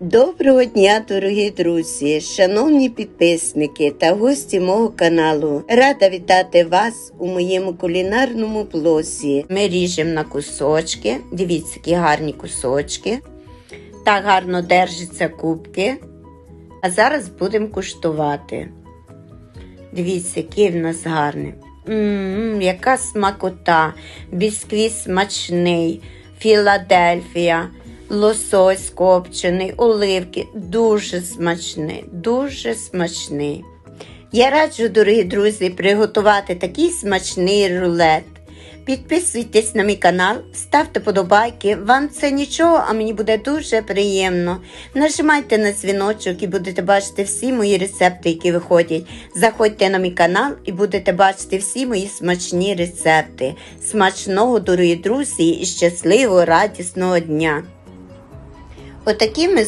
Доброго дня, дорогі друзі, шановні підписники та гості мого каналу. Рада вітати вас у моєму кулінарному блозі. Ми ріжемо на кусочки. Дивіться, які гарні кусочки. Так гарно держаться кубки. А зараз будемо куштувати. Дивіться, який в нас гарний. М-м, яка смакота, бісквіт смачний, Філадельфія, лосось копчений, оливки. Дуже смачний, дуже смачний. Я раджу, дорогі друзі, приготувати такий смачний рулет. Підписуйтесь на мій канал, ставте подобайки. Вам це нічого, а мені буде дуже приємно. Нажимайте на дзвіночок і будете бачити всі мої рецепти, які виходять. Заходьте на мій канал і будете бачити всі мої смачні рецепти. Смачного, дорогі друзі, і щасливого, радісного дня! Отакі ми